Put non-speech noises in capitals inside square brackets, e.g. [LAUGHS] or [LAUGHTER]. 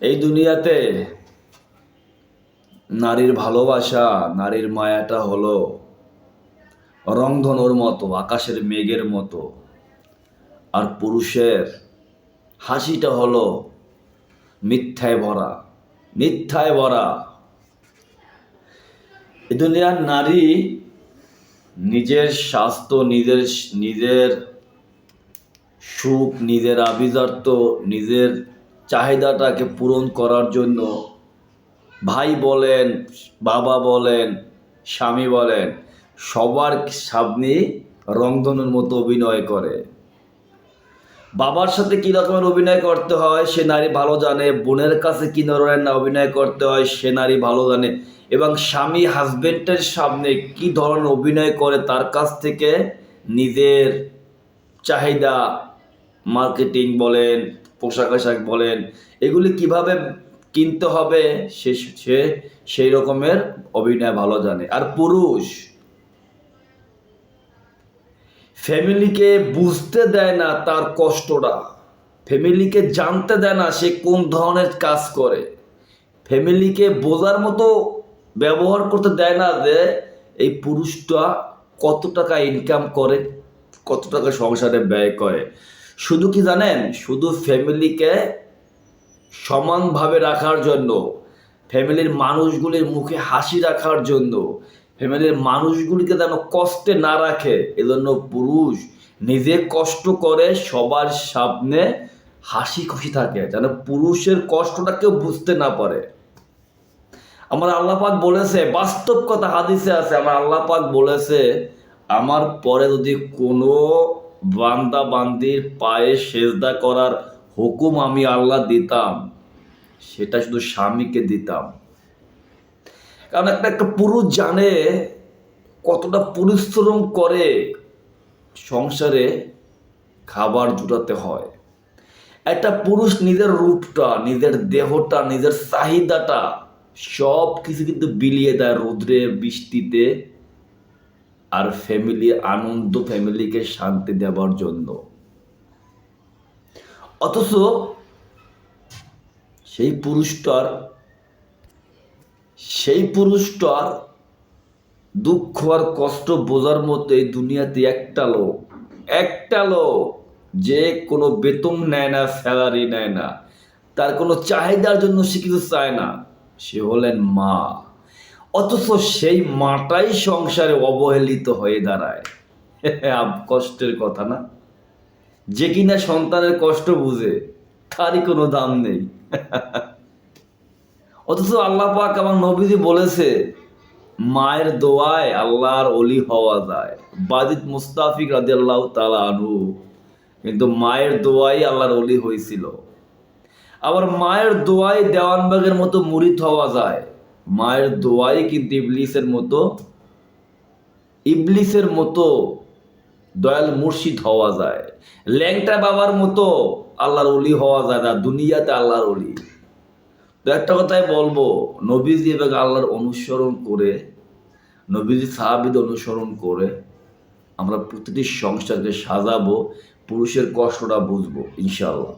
এই দুনিয়াতে নারীর ভালোবাসা, নারীর মায়াটা হলো রংধনুর মতো, আকাশের মেঘের মতো। আর পুরুষের হাসিটা হলো মিথ্যায় ভরা মিথ্যায় ভরা। এই দুনিয়ার নারী নিজের স্বাস্থ্য, নিজের নিজের সুখ, নিজের আভিজাত্য, নিজের চাহিদাটাকে পূরণ করার জন্য ভাই বলেন, বাবা বলেন, স্বামী বলেন, সবার সামনে রংধনুর মতো অভিনয় করে। বাবার সাথে কী রকমের অভিনয় করতে হয়, সে নারী ভালো জানে, বোনের কাছে কী ধরনের না অভিনয় করতে হয়, সে নারী ভালো জানে, এবং স্বামী হাজবেন্ডের সামনে কী ধরনের অভিনয় করে, তার কাছ থেকে নিজের চাহিদা, মার্কেটিং বলেন পোশাক আশাক বলেন, এগুলি কীভাবে কিনতে হবে সে সে সেই রকমের অভিনয় ভালো জানে। আর পুরুষ, ফ্যামিলিকে বুঝতে দেয় না তার কষ্টটা। ফ্যামিলিকে জানতে দেয় না সে কোন ধরনের কাজ করে। ফ্যামিলিকে বোঝার মতো ব্যবহার করতে দেয় না যে এই পুরুষটা কত টাকা ইনকাম করে, কত টাকা সংসারে ব্যয় করে। শুধু কি জানেন? শুধু ফ্যামিলিকে সমানভাবে রাখার জন্য ফ্যামিলির মানুষগুলির মুখে হাসি রাখার জন্য ফ্যামিলির মানুষগুলিকে যেন কষ্টে না রাখে, এজন্য পুরুষ নিজে কষ্ট করে সবার সামনে হাসি খুশি থাকে, যেন পুরুষের কষ্টটা কেউ বুঝতে না পারে। আমার আল্লাহ পাক বলেছে, বাস্তব কথা হাদিসে আছে, আমার আল্লাহ পাক বলেছে, আমার পরে যদি কোনো বান্দা বান্দির পায়ে সেজদা করার হুকুম আমি আল্লাহ দিতাম। সেটা শুধু স্বামীকে দিতাম। কারণ একটা একটা পুরুষ জানে কতটা পরিশ্রম করে সংসারে খাবার জুটাতে হয়। একটা পুরুষ নিজের রূপটা, নিজের দেহটা, নিজের চাহিদাটা সব কিছু কিন্তু বিলিয়ে দেয় রৌদ্রে, বৃষ্টিতে। আর ফ্যামিলি আনন্দ ফ্যামিলিকে শান্তি দেওয়ার জন্য। অথচ সেই পুরুষটার সেই পুরুষটার দুঃখ আর কষ্ট বোঝার মতো এই দুনিয়াতে একটা লোক একটা লোক যে কোনো বেতন নেয় না স্যালারি নেয় না, তার কোনো চাহিদার জন্য সে কিছু চায় না। সে হলেন মা। অথচ সেই মাটাই সংসারে অবহেলিত হয়ে দাঁড়ায়। [LAUGHS] কষ্টের কথা না? যে কিনা সন্তানের কষ্ট বুঝে, তারই কোনো দাম নেই। [LAUGHS] অথচ আল্লাহ পাক আমার নবীজি বলেছে, মায়ের দোয়ায় আল্লাহর অলি হওয়া যায়। বাদিত মুস্তাফিক রাজি আল্লাহ তালা আনু কিন্তু মায়ের দোয়াই আল্লাহর অলি হয়েছিল। আবার মায়ের দোয়াই দেওয়ানবাগের মতো মুরিদ হওয়া যায়। মায়ের দোয়াই কিন্তু ইবলিসের মতো ইবলিসের মতো দয়াল মুর্শিদ হওয়া যায়। ল্যাংটা বাবার মতো আল্লাহর অলি হওয়া যায় না, দুনিয়াতে আল্লাহর অলি তো একটা কথাই বলব, নবীজি এবং আল্লাহর অনুসরণ করে, নবীজি সাহাবিদ অনুসরণ করে আমরা প্রতিটি সংসারকে সাজাবো, পুরুষের কষ্টটা বুঝব, ইনশাআল্লাহ।